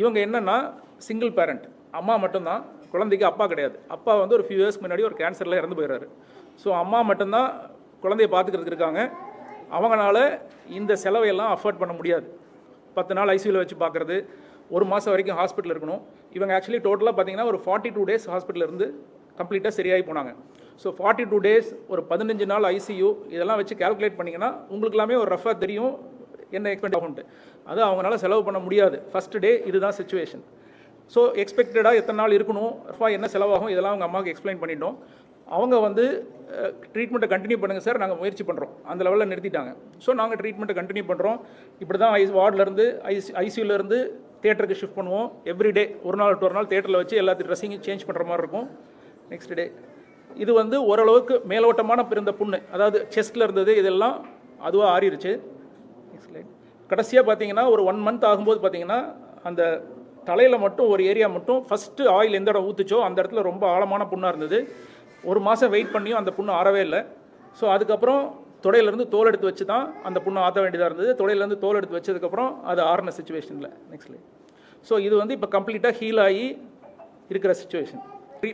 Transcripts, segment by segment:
இவங்க என்னன்னா single parent அம்மா மட்டும்தான் குழந்தைக்கு அப்பா கிடையாது. அப்பா வந்து ஒரு ஃபியூ இயர்ஸ் முன்னாடி ஒரு கேன்சரில் இறந்து போயிடுறாரு. ஸோ அம்மா மட்டும்தான் குழந்தைய பார்த்துக்கிறதுக்கு இருக்காங்க. அவங்களால இந்த செலவையெல்லாம் அஃபோர்ட் பண்ண முடியாது. பத்து நாள் ஐசியூவில் வச்சு பார்க்குறது ஒரு மாதம் வரைக்கும் ஹாஸ்பிட்டல் இருக்கணும். இவங்க ஆக்சுவலி டோட்டலாக பார்த்தீங்கன்னா ஒரு ஃபார்ட்டி டூ டேஸ் ஹாஸ்பிட்டல் இருந்து கம்ப்ளீட்டாக சரியாகி போனாங்க. ஸோ ஃபார்ட்டி டூ டேஸ் ஒரு பதினஞ்சு நாள் ஐசியூ இதெல்லாம் வச்சு கால்குலேட் பண்ணிங்கன்னா உங்களுக்கு எல்லாமே ஒரு ரஃபாக தெரியும். என்ன எக்ஸ்பெக்ட் ஆகும்ட்டு அது அவங்களால செலவு பண்ண முடியாது. ஃபஸ்ட் டே இதுதான் சுச்சுவேஷன் ஸோ எக்ஸ்பெக்டடாக எத்தனை நாள் இருக்கணும்? ரஃபாக என்ன செலவாகும்? இதெல்லாம் அவங்க அம்மாவுக்கு எக்ஸ்பிளைன் பண்ணிட்டோம். அவங்க வந்து ட்ரீட்மெண்ட்டை கண்டினியூ பண்ணுங்கள் சார் நாங்கள் முயற்சி பண்ணுறோம் அந்த லெவலில் நிறுத்திட்டாங்க. ஸோ நாங்கள் ட்ரீட்மெண்ட்டை கண்டினியூ பண்ணுறோம் இப்படி தான் ஐஸ் வார்டிலேருந்து ஐசி ஐசியூலேருந்து தேட்டருக்கு ஷிஃப்ட் பண்ணுவோம். எவ்ரிடே ஒரு நாள் ஒரு நாள் தேட்டரில் வச்சு எல்லாத்தையும் ட்ரெஸ்ஸிங்கும் சேஞ்ச் பண்ணுற மாதிரி இருக்கும். நெக்ஸ்ட் டே இது வந்து ஓரளவுக்கு மேலோட்டமான பிறந்த புண்ணு. அதாவது செஸ்ட்டில் இருந்தது இதெல்லாம் அதுவாக ஆறிடுச்சு ஸ்லைட் கடைசியாக பார்த்தீங்கன்னா ஒரு ஒன் மந்த் ஆகும்போது பார்த்தீங்கன்னா அந்த தலையில் மட்டும் ஒரு ஏரியா மட்டும் ஃபஸ்ட்டு ஆயில் எந்த இடம் ஊற்றுச்சோ அந்த இடத்துல ரொம்ப ஆழமான புண்ணாக இருந்தது. ஒரு மாதம் வெயிட் பண்ணியும் அந்த புண்ணு ஆறவே இல்லை. ஸோ அதுக்கப்புறம் தொடையிலேருந்து தோல் எடுத்து வச்சு தான் அந்த புண்ணு ஆற்ற வேண்டியதாக இருந்தது. தொடையிலேருந்து தோல் எடுத்து வச்சதுக்கப்புறம் அது ஆறின சுச்சுவேஷனில் நெக்ஸ்ட் ஸோ இது வந்து இப்போ கம்ப்ளீட்டாக ஹீல் ஆகி இருக்கிற சுச்சுவேஷன்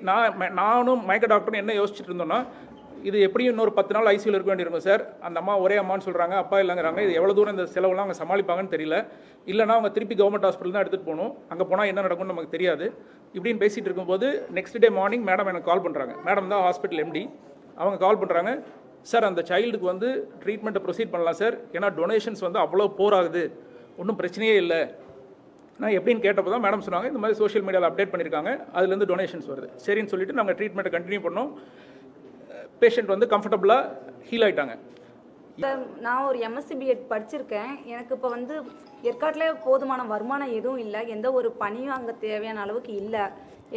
நான் ம- நானும் மயக்க டாக்டரும் என்ன யோசிச்சுட்டு இருந்தோம்னா இது எப்படியும் இன்னொரு பத்து நாள் ஐசியூவில் இருக்க வேண்டியிருக்கும் சார். அந்த அம்மா ஒரே அம்மான்னு சொல்கிறாங்க அப்பா இல்லைங்கிறாங்க. இது எவ்வளோ தூரம் இந்த செலவுலாம் அவங்க சமாளிப்பாங்கன்னு தெரியல. இல்லைனா அவங்க திருப்பி கவர்மெண்ட் ஹாஸ்பிட்டல் தான் எடுத்துகிட்டு போகணும். அங்கே போனால் என்ன நடக்கும்னு நமக்கு தெரியாது. இப்படின்னு பேசிகிட்டு இருக்கும்போது நெக்ஸ்ட் டே மார்னிங் மேடம் எனக்கு கால் பண்ணுறாங்க மேடம் தான் ஹாஸ்பிட்டல் எம்டி அவங்க கால் பண்ணுறாங்க சார் அந்த சைல்டுக்கு வந்து ட்ரீட்மெண்ட்டை ப்ரொசீட் பண்ணலாம் சார். ஏன்னா டொனேஷன்ஸ் வந்து அவ்வளோ போராகுது ஒன்றும் பிரச்சனையே இல்லை. நான் எப்படின்னு கேட்டப்போ தான் மேடம் சொன்னாங்க. இந்த மாதிரி சோஷியல் மீடியாவில் அப்டேட் பண்ணியிருக்காங்க. அதுலேருந்து டொனேஷன்ஸ் வருது. சரின்னு சொல்லிட்டு நாங்கள் ட்ரீட்மெண்ட்டை கண்டினியூ பண்ணோம். பேஷண்ட் வந்து கம்ஃபர்டபுளாக ஹீல் ஆகிட்டாங்க நான் ஒரு எம்எஸ்சி பிஎட் படிச்சிருக்கேன். எனக்கு இப்போ வந்து ஏற்காட்டில் போதுமான வருமானம் எதுவும் இல்லை. எந்த ஒரு பணியும் அங்கே தேவையான அளவுக்கு இல்லை.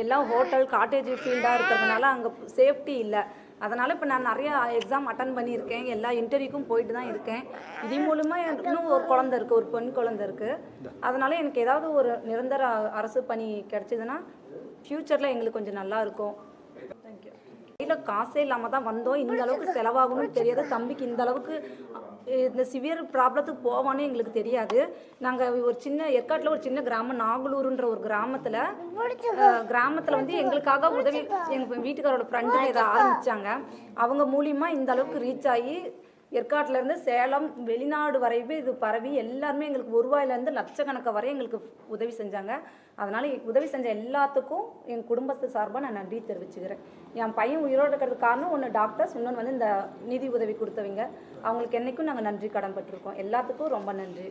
எல்லாம் ஹோட்டல் காட்டேஜ் ஃபீல்டாக இருக்கிறதுனால அங்கே சேஃப்டி இல்லை. அதனால் இப்போ நான் நிறையா எக்ஸாம் அட்டன் பண்ணியிருக்கேன். எல்லா இன்டர்வியூக்கும் போயிட்டு தான் இருக்கேன். இது மூலமாக இன்னும் ஒரு குழந்த இருக்குது ஒரு பெண் குழந்த இருக்குது அதனால் எனக்கு ஏதாவது ஒரு நிரந்தர அரசு பணி கிடச்சிதுன்னா ஃப்யூச்சரில் எங்களுக்கு கொஞ்சம் நல்லா இருக்கும். தேங்க்யூ கையில் காசே இல்லாமல் தான் வந்தோம். இந்த அளவுக்கு செலவாகணும்னு தெரியாது. தம்பிக்கு இந்த அளவுக்கு இந்த சிவியர் ப்ராப்ளத்துக்கு போவான்னு எங்களுக்கு தெரியாது. நாங்கள் ஒரு சின்ன ஏற்காட்டில் ஒரு சின்ன கிராமம் நாகலூருன்ற ஒரு கிராமத்தில் கிராமத்தில் வந்து எங்களுக்காக உதவி எங்கள் வீட்டுக்காரோட ஃப்ரெண்டுங்க இதை ஆரம்பித்தாங்க அவங்க மூலியமா இந்த அளவுக்கு ரீச் ஆகி ஏற்காட்டிலேருந்து சேலம் வெளிநாடு வரைவே இது பரவி எல்லாருமே எங்களுக்கு ஒரு ரூபாயிலேருந்து லட்சக்கணக்கு வரை எங்களுக்கு உதவி செஞ்சாங்க. அதனால் உதவி செஞ்ச எல்லாத்துக்கும் என் குடும்பத்து சார்பாக நான் நன்றி தெரிவிச்சுக்கிறேன். என் பையன் உயிரோடு இருக்கிறதுக்கு காரணம் ஒன்று டாக்டர்ஸ் இன்னொன்று வந்து இந்த நிதி உதவி கொடுத்தவங்க. அவங்களுக்கு என்றைக்கும் நாங்கள் நன்றி கடன் பட்டிருக்கோம் எல்லாத்துக்கும் ரொம்ப நன்றி.